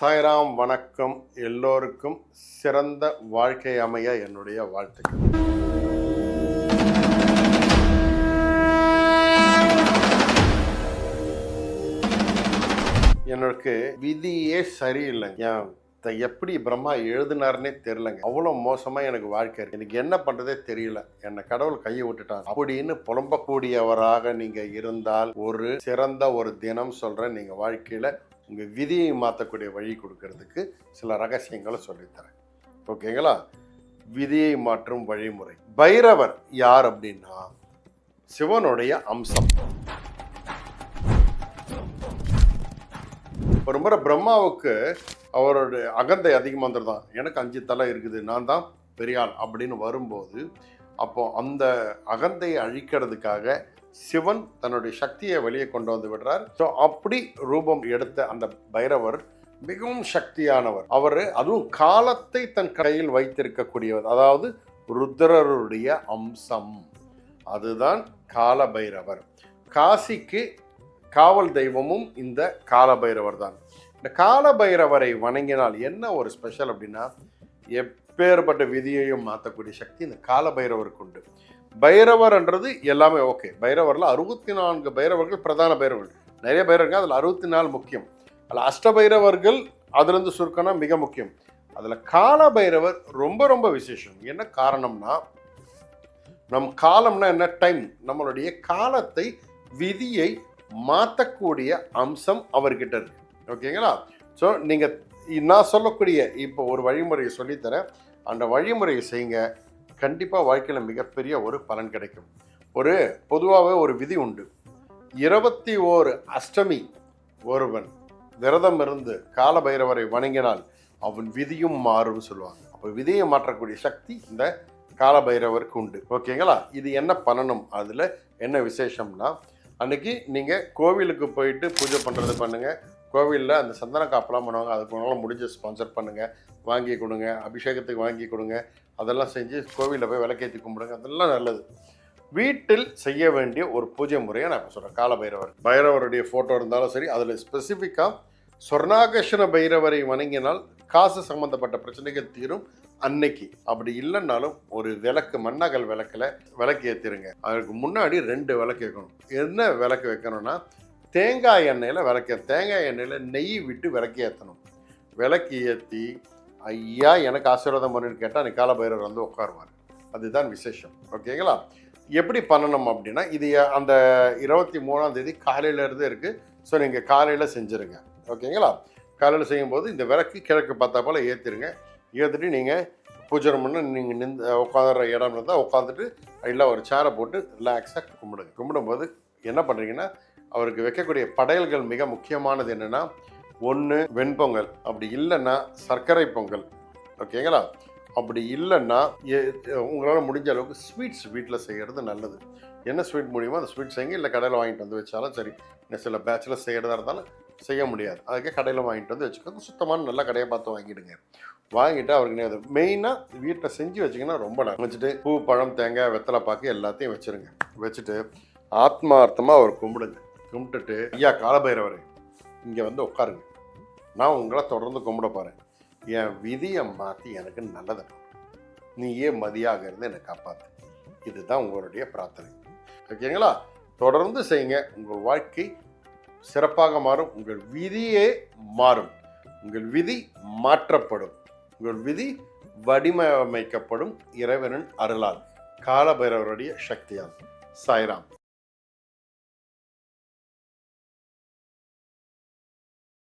சாய்ராம் வணக்கம். எல்லோருக்கும் சிறந்த வாழ்க்கை அமைய என்னுடைய வாழ்த்துக்கள். எனக்கு விதியே சரியில்லைங்க. ஏன்? த- எப்படி பிரம்மா எழுதினார்னே தெரிலங்க அவ்வளோ மோசமாக எனக்கு வாழ்க்கை இருக்கு. எனக்கு என்ன பண்ணுறதே தெரியல. என்னை கடவுள் கையை விட்டுட்டாங்க அப்படின்னு புலம்பக்கூடியவராக நீங்கள் இருந்தால் ஒரு சிறந்த ஒரு தினம் சொல்கிறேன் நீங்கள் வாழ்க்கையில் உங்கள் விதியை மாற்றக்கூடிய வழி கொடுக்கறதுக்கு சில ரகசியங்களை சொல்லித்தரேன். ஓகேங்களா? விதியை மாற்றும் வழிமுறை. பைரவர் யார் அப்படின்னா சிவனுடைய அம்சம். ஒரு முறை பிரம்மாவுக்கு அவருடைய அகந்தை அதிகமாக வந்துருதான் எனக்கு அஞ்சு தலை இருக்குது நான் தான் பெரியாள் அப்படின்னு வரும்போது அப்போ அந்த அகந்தையை அழிக்கிறதுக்காக சிவன் தன்னுடைய சக்தியை வெளியே கொண்டு வந்து விடுறார். ஸோ அப்படி ரூபம் எடுத்த அந்த பைரவர் மிகவும் சக்தியானவர். அவர் அதுவும் காலத்தை தன் கையில் வைத்திருக்கக்கூடியவர். அதாவது ருத்ரருடைய அம்சம். அதுதான் கால பைரவர். காசிக்கு காவல் தெய்வமும் இந்த காலபைரவர் தான். இந்த காலபைரவரை வணங்கினால் என்ன ஒரு ஸ்பெஷல் அப்படின்னா எப்பேற்பட்ட விதியையும் மாற்றக்கூடிய சக்தி இந்த காலபைரவருக்கு உண்டு. பைரவர்ன்றது எல்லாமே ஓகே. பைரவரில் அறுபத்தி நான்கு பைரவர்கள் பிரதான பைரவர்கள். நிறைய பைரவர்கள் அதில் அறுபத்தி நாலு முக்கியம். அதில் அஷ்டபைரவர்கள் அதுலேருந்து சுருக்கம்னா மிக முக்கியம். அதில் கால பைரவர் ரொம்ப ரொம்ப விசேஷம். என்ன காரணம்னா நம் காலம்னா என்ன? டைம். நம்மளுடைய காலத்தை விதியை மாற்றக்கூடிய அம்சம் அவர்கிட்ட இருக்கு. ஓகேங்களா? ஸோ நீங்கள் நான் சொல்லக்கூடிய இப்போ ஒரு வழிமுறையை சொல்லித்தரேன். அந்த வழிமுறையை செய்யுங்க. கண்டிப்பாக வாழ்க்கையில் மிகப்பெரிய ஒரு பலன் கிடைக்கும். ஒரு பொதுவாகவே ஒரு விதி உண்டு. இருபத்தி ஓரு அஷ்டமி ஒருவன் விரதம் இருந்து காலபைரவரை வணங்கினால் அவன் விதியும் மாறும்னு சொல்லுவாங்க. அப்போ விதியை மாற்றக்கூடிய சக்தி இந்த காலபைரவருக்கு உண்டு. ஓகேங்களா? இது என்ன பண்ணணும்? அதில் என்ன விசேஷம்னா அன்னைக்கு நீங்கள் கோவிலுக்கு போயிட்டு பூஜை பண்ணுறது பண்ணுங்கள் கோவிலில் அந்த சந்தன காப்பெல்லாம் பண்ணுவாங்க. அதுக்கு உங்களால் முடிஞ்ச ஸ்பான்சர் பண்ணுங்கள் வாங்கி கொடுங்க. அபிஷேகத்துக்கு வாங்கி கொடுங்க. அதெல்லாம் செஞ்சு கோவிலில் போய் விளக்கேற்றி கும்பிடுங்க. அதெல்லாம் நல்லது. வீட்டில் செய்ய வேண்டிய ஒரு பூஜை முறையை நான் இப்போ சொல்கிறேன் கால பைரவர் பைரவருடைய ஃபோட்டோ இருந்தாலும் சரி அதில் ஸ்பெசிஃபிக்காக சொர்ணாகர்ஷண பைரவரை வணங்கினால் காசு சம்மந்தப்பட்ட பிரச்சனைகள் தீரும் அன்னைக்கு. அப்படி இல்லைன்னாலும் ஒரு விளக்கு மண்ணகல் விளக்கில் விளக்கு ஏற்றிருங்க அதுக்கு முன்னாடி ரெண்டு விளக்கு வைக்கணும். என்ன விளக்கு வைக்கணும்னா தேங்காய் எண்ணெயில் விளக்க தேங்காய் எண்ணெயில் நெய் விட்டு விளக்கி ஏற்றணும் விளக்கு ஏற்றி ஐயா எனக்கு ஆசீர்வாதம் பண்ணுன்னு கேட்டால் கால பைரவர் வந்து உட்காருவார். அதுதான் விசேஷம். ஓகேங்களா? எப்படி பண்ணணும் அப்படின்னா இது அந்த இருபத்தி மூணாம் தேதி காலையிலேருந்து இருக்குது ஸோ நீங்கள் காலையில் செஞ்சுருங்க. ஓகேங்களா? காலையில் செய்யும்போது இந்த விளக்கு கிழக்கு பார்த்தா போல் ஏற்றிடுங்க ஏற்றிட்டு நீங்கள் பூஜை பண்ண நீங்கள் நின்று உட்காந்துற இடம் இருந்தால் உட்காந்துட்டு இல்லை ஒரு சேரை போட்டு ரிலாக்ஸாக கும்பிடுங்க. கும்பிடும்போது என்ன பண்ணுறீங்கன்னா அவருக்கு வைக்கக்கூடிய படையல்கள் மிக முக்கியமானது என்னென்னா ஒன்று வெண்பொங்கல். அப்படி இல்லைன்னா சர்க்கரை பொங்கல். ஓகேங்களா? அப்படி இல்லைன்னா உங்களால் முடிஞ்ச அளவுக்கு ஸ்வீட்ஸ் வீட்டில் செய்கிறது நல்லது. என்ன ஸ்வீட் முடியுமோ அந்த ஸ்வீட் செய்யுங்க இல்லை கடையில் வாங்கிட்டு வந்து வச்சாலும் சரி இன்னும் சில பேச்சில் செய்கிறதா இருந்தாலும் செய்ய முடியாது. அதுக்கே கடையில் வாங்கிட்டு வந்து வச்சுக்கோங்க. சுத்தமான நல்ல கடையை பார்த்து வாங்கிடுங்க. வாங்கிட்டு அவருக்கு நேரம் மெயினாக வீட்டில் செஞ்சு வச்சிங்கன்னா ரொம்ப நல்லா வச்சுட்டு பூ பழம் தேங்காய் வெத்தலை பாக்கு எல்லாத்தையும் வச்சுருங்க. வச்சுட்டு ஆத்மார்த்தமாக அவர் கும்பிடுங்க. கும்பிட்டுட்டு ஐயா காலபைரவரே இங்கே வந்து உட்காருங்க. நான் உங்களை தொடர்ந்து கும்பிட போகிறேன் என் விதியை மாற்றி எனக்கு நல்லது. நீயே மதியாக இருந்து என்னை காப்பாற்று இதுதான் உங்களுடைய பிரார்த்தனை. ஓகேங்களா? தொடர்ந்து செய்யுங்க. உங்கள் வாழ்க்கை சிறப்பாக மாறும். உங்கள் விதியே மாறும். உங்கள் விதி மாற்றப்படும். உங்கள் விதி வடிவமைக்கப்படும். இறைவனின் அருளால். காலபைரவருடைய சக்தியால். சாய்ராம்.